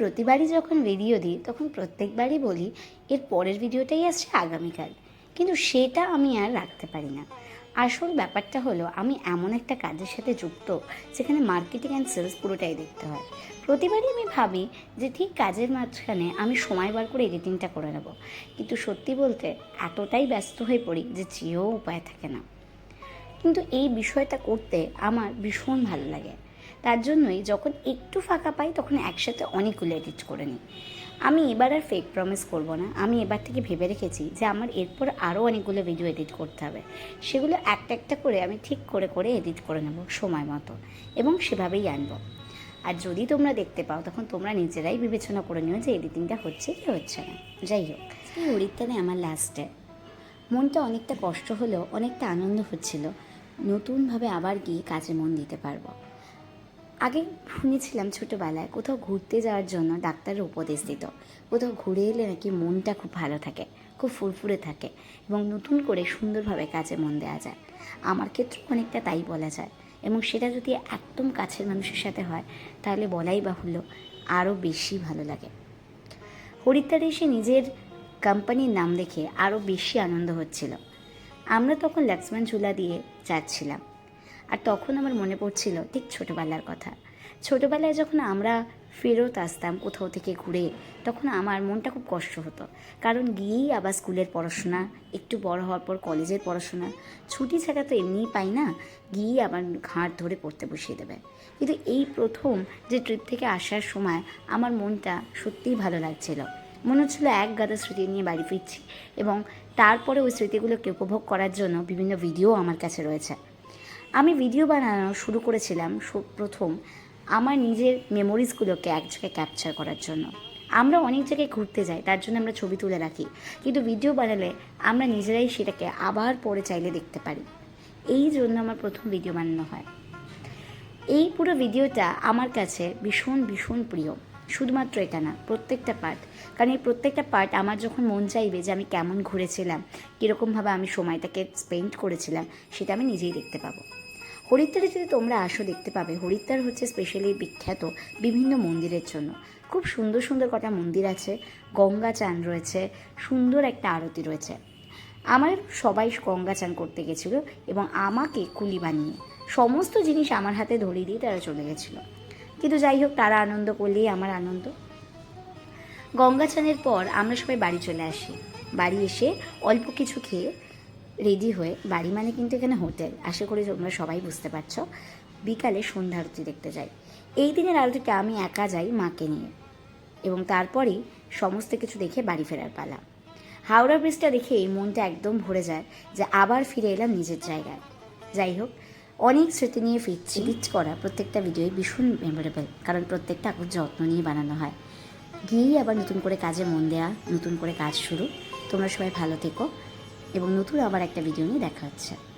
প্রতিবারই যখন ভিডিও দিই, তখন প্রত্যেকবারই বলি, এর পরের ভিডিওটাই আসছে আগামীকাল। কিন্তু সেটা আমি আর রাখতে পারি না। আসল ব্যাপারটা হলো, আমি এমন একটা কাজের সাথে যুক্ত, যেখানে মার্কেটিং অ্যান্ড সেলস পুরোটাই দেখতে হয়। প্রতিবারই আমি ভাবি যে, ঠিক কাজের মাঝখানে আমি সময় বার করে এডিটিংটা করে নেব। কিন্তু সত্যি বলতে, এতটাই ব্যস্ত হয়ে পড়ি যে চেয়েও উপায় থাকে না। কিন্তু এই বিষয়টা করতে আমার ভীষণ ভালো লাগে। তার জন্যই যখন একটু ফাঁকা পাই, তখন একসাথে অনেকগুলো এডিট করে নিই। আমি এবার আর ফেক প্রমিস করব না। আমি এবার থেকে ভেবে রেখেছি যে আমার এরপর আরও অনেকগুলো ভিডিও এডিট করতে হবে। সেগুলো একটা একটা করে আমি ঠিক করে করে এডিট করে নেব সময় মতো এবং সেভাবেই আনব। আর যদি তোমরা দেখতে পাও, তখন তোমরা নিজেরাই বিবেচনা করে নিও যে এডিটিংটা হচ্ছে কি হচ্ছে না। যাই হোক। এই হরিদ্বারে আমার লাস্টে মনটা অনেকটা কষ্ট হলেও, অনেকটা আনন্দ হচ্ছিল। নতুনভাবে আবার গিয়ে কাজে মন দিতে পারব। আগে শুনেছিলাম ছোটোবেলায় কোথাও ঘুরতে যাওয়ার জন্য ডাক্তারের উপদেশ দিত। কোথাও ঘুরে এলে নাকি মনটা খুব ভালো থাকে, খুব ফুরফুরে থাকে এবং নতুন করে সুন্দরভাবে কাজে মন দেওয়া যায়। আমার ক্ষেত্রেও অনেকটা তাই বলা যায় এবং সেটা যদি একদম কাছের মানুষের সাথে হয়, তাহলে বলাই বাহুল্য আরও বেশি ভালো লাগে। হরিদ্বারে এসে নিজের কোম্পানির নাম দেখে আরও বেশি আনন্দ হচ্ছিল। আমরা তখন লক্ষ্মণ ঝুলা দিয়ে যাচ্ছিলাম। আর তখন আমার মনে পড়ছিল ঠিক ছোটোবেলার কথা। ছোটোবেলায় যখন আমরা ফেরত আসতাম কোথাও থেকে ঘুরে, তখন আমার মনটা খুব কষ্ট হতো। কারণ গিয়েই আবার স্কুলের পড়াশোনা, একটু বড় হওয়ার পর কলেজের পড়াশোনা। ছুটি ছাড়া তো এমনিই পাই না, গিয়েই আবার ঘাট ধরে পড়তে বসিয়ে দেবে। কিন্তু এই প্রথম যে ট্রিপ থেকে আসার সময় আমার মনটা সত্যিই ভালো লাগছিল। মনে হচ্ছিল এক গাদা স্মৃতি নিয়ে বাড়ি ফিরছি এবং তারপরে ওই স্মৃতিগুলোকে উপভোগ করার জন্য বিভিন্ন ভিডিও আমার কাছে রয়েছে। ভিডিও বানানো শুরু করেছিলাম প্রথম আমার নিজের মেমোরিজগুলোকে এক জায়গায় ক্যাপচার করার জন্য। আমরা অনেক জায়গায় ঘুরতে যাই, তার জন্য আমরা ছবি তুলে রাখি। কিন্তু ভিডিও বানালে আমরা নিজেরাই সেটাকে আবার পরে চাইলে দেখতে পারি। এই জন্য আমার প্রথম ভিডিও বানানো হয়। এই পুরো ভিডিওটা আমার কাছে ভীষণ ভীষণ প্রিয়। শুধুমাত্র এটা না, প্রত্যেকটা পার্ট কারণ এই প্রত্যেকটা পার্ট আমার যখন মন চাইবে যে আমি কেমন ঘুরেছিলাম, কীরকমভাবে আমি সময়টাকে স্পেন্ড করেছিলাম, সেটা আমি নিজেই দেখতে পাবো। হরিদ্বারে যদি তোমরা আসো, দেখতে পাবে হরিদ্বার হচ্ছে স্পেশালি বিখ্যাত বিভিন্ন মন্দিরের জন্য। খুব সুন্দর সুন্দর কটা মন্দির আছে। গঙ্গা চান রয়েছে, সুন্দর একটা আরতি রয়েছে। আমার সবাই গঙ্গা চান করতে গেছিল এবং আমাকে কুলি বানিয়ে সমস্ত জিনিস আমার হাতে ধরিয়ে দিয়ে তারা চলে গেছিল। কিন্তু যাই হোক, তারা আনন্দ করলেই আমার আনন্দ। গঙ্গা চানের পর আমরা সবাই বাড়ি চলে আসি। বাড়ি এসে অল্প কিছু খেয়ে রেডি হয়ে, বাড়ি মানে কিন্তু এখানে হোটেল। আশা করি তোমরা সবাই বুঝতে পারছ। বিকালে সন্ধ্যা আরতি দেখতে যাই। এই দিনের আরতিটা আমি একা যাই মাকে নিয়ে। এবং তারপরেই সমস্ত কিছু দেখে বাড়ি ফেরার পালা। হাওড়া ব্রিজটা দেখেই মনটা একদম ভরে যায় যে আবার ফিরে এলাম নিজের জায়গায়। যাই হোক, অনেক স্মৃতি নিয়ে ফিরছি। এডিট করা প্রত্যেকটা ভিডিওই ভীষণ মেমোরেবল কারণ প্রত্যেকটা খুব যত্ন নিয়ে বানানো হয়। গিয়েই আবার নতুন করে কাজে মন দেওয়া নতুন করে কাজ শুরু। তোমরা সবাই ভালো থেকো। এবং নতুন আবার একটা ভিডিও নিয়ে দেখা হচ্ছে।